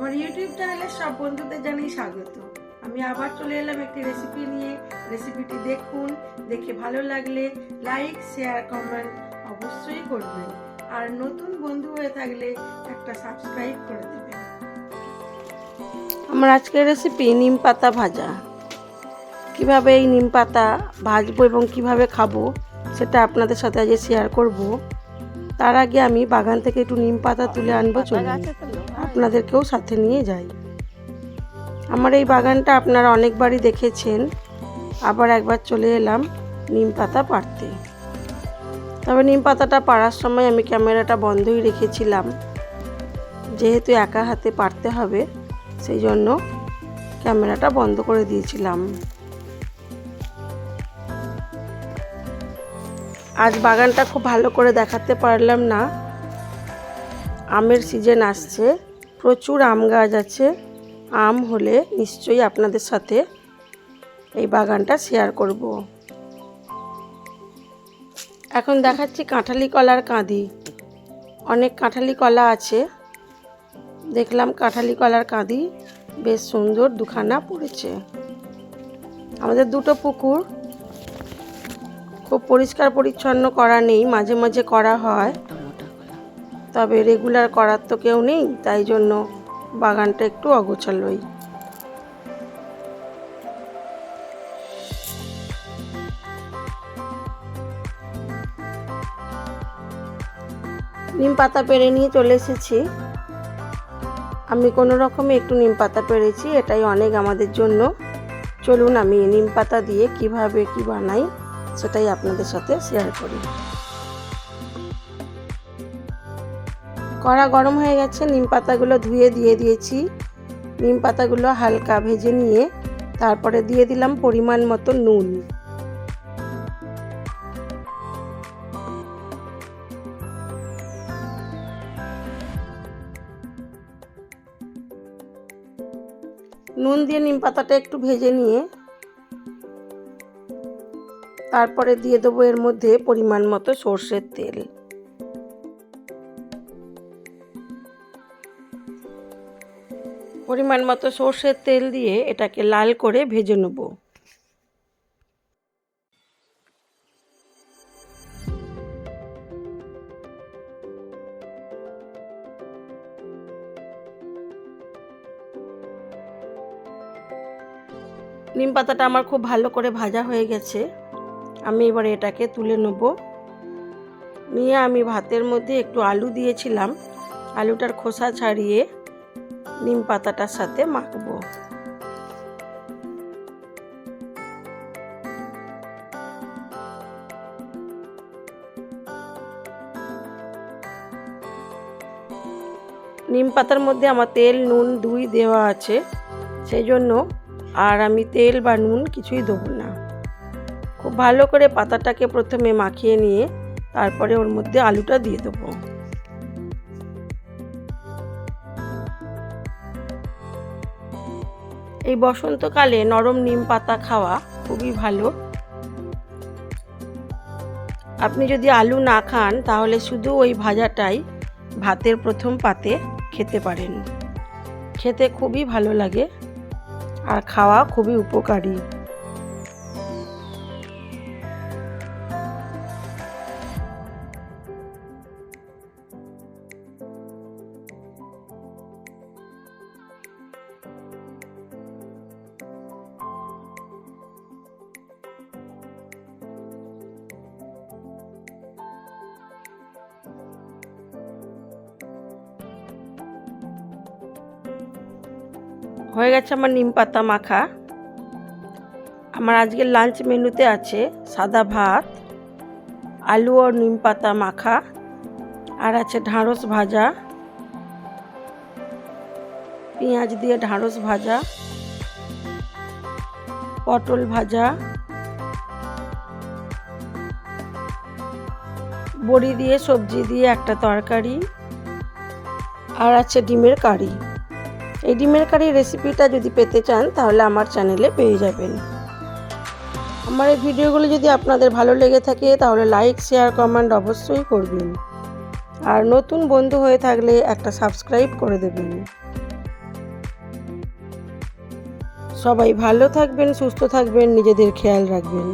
আমার ইউটিউব চ্যানেলে সব বন্ধুদের জানাই স্বাগত। আমি আবার চলে এলাম একটি রেসিপি নিয়ে। রেসিপিটি দেখুন, দেখে ভালো লাগলে লাইক শেয়ার কমেন্ট অবশ্যই করবেন। আর নতুন বন্ধু হয়ে থাকলে একটা সাবস্ক্রাইব করে দেবেন। আমার আজকের রেসিপি নিম পাতা ভাজা। কীভাবে এই নিম পাতা ভাজবো এবং কীভাবে খাব সেটা আপনাদের সাথে আজ শেয়ার করব। তার আগে আমি বাগান থেকে একটু নিম পাতা তুলে আনব, চলুন। আপনাদেরকেও সাথে নিয়ে যাই। আমার এই বাগানটা আপনারা অনেকবারই দেখেছেন। আবার একবার চলে এলাম নিম পাতা পাড়তে। তবে নিম পাতাটা পাড়ার সময় আমি ক্যামেরাটা বন্ধই রেখেছিলাম। যেহেতু একা হাতে পারতে হবে, সেই জন্য ক্যামেরাটা বন্ধ করে দিয়েছিলাম। আজ বাগানটা খুব ভালো করে দেখাতে পারলাম না। আমের সিজন আসছে। প্রচুর আম গাছ আছে। আম হলে নিশ্চয়ই আপনাদের সাথে এই বাগানটা শেয়ার করব। এখন দেখাচ্ছি কাঁঠালি কলার কাঁদি। অনেক কাঁঠালি কলা আছে। দেখলাম কাঁঠালি কলার কাঁদি বেশ সুন্দর দুখানা পড়েছে। আমাদের দুটো পুকুর। খুব পরিষ্কার পরিচ্ছন্ন করা নেই, মাঝে মাঝে করা হয়। তবে রেগুলার করার তো কেউ নেই, তাই জন্য বাগানটা একটু অগোছালোই নিম পাতা পেরে নিয়ে চলে এসেছি। আমি কোনো রকমে একটু নিম পাতা পেরেছি এটাই অনেক আমাদের জন্য। চলুন আমি নিম পাতা দিয়ে কীভাবে কি বানাই, সেটাই আপনাদের সাথে শেয়ার করি। কড়া গরম হয়ে গেছে, নিম পাতাগুলো ধুয়ে দিয়ে দিয়েছি। নিম পাতাগুলো হালকা ভেজে নিয়ে তারপরে দিয়ে দিলাম পরিমাণ মতো নুন। নুন দিয়ে নিম পাতাটা একটু ভেজে নিয়ে তারপরে দিয়ে দেবো এর মধ্যে পরিমাণ মতো সর্ষের তেল। পরিমাণ মতো সর্ষের তেল দিয়ে এটাকে লাল করে ভেজে নেব। নিম পাতাটা আমার খুব ভালো করে ভাজা হয়ে গেছে। আমি এবার এটাকে তুলে নেব। নিয়ে আমি ভাতের মধ্যে একটু আলু দিয়েছিলাম। আলুটার খোসা ছাড়িয়ে নিম পাতাটার সাথে মাখবো। নিম পাতার মধ্যে আমার তেল, নুন, দুই দেওয়া আছে সেই জন্য আর আমি তেল বা নুন কিছুই দেবো না। খুব ভালো করে পাতাটাকে প্রথমে মাখিয়ে নিয়ে তারপরে ওর মধ্যে আলুটা দিয়ে দেবো। এই বসন্তকালে নরম নিম পাতা খাওয়া খুবই ভালো। আপনি যদি আলু না খান, তাহলে শুধু ওই ভাজাটাই ভাতের প্রথম পাতে খেতে পারেন। খেতে খুবই ভালো লাগে আর খাওয়া খুবই উপকারী। হয়ে গেছে আমার নিম পাতা মাখা। আমার আজকের লাঞ্চ মেনুতে আছে সাদা ভাত, আলু ও নিম পাতা মাখা, আর আছে ঢাঁড়স ভাজা, পেঁয়াজ দিয়ে ঢাঁড়স ভাজা, পটল ভাজা, বড়ি দিয়ে সবজি দিয়ে একটা তরকারি, আর আছে ডিমের কারি। এই ডিমের কারি রেসিপিটা যদি পেতে চান, তাহলে আমার চ্যানেলে পেয়ে যাবেন। আমার এই ভিডিওগুলো যদি আপনাদের ভালো লেগে থাকে, তাহলে লাইক শেয়ার কমেন্ট অবশ্যই করবেন। আর নতুন বন্ধু হয়ে থাকলে একটা সাবস্ক্রাইব করে দেবেন। সবাই ভালো থাকবেন, সুস্থ থাকবেন, নিজেদের খেয়াল রাখবেন।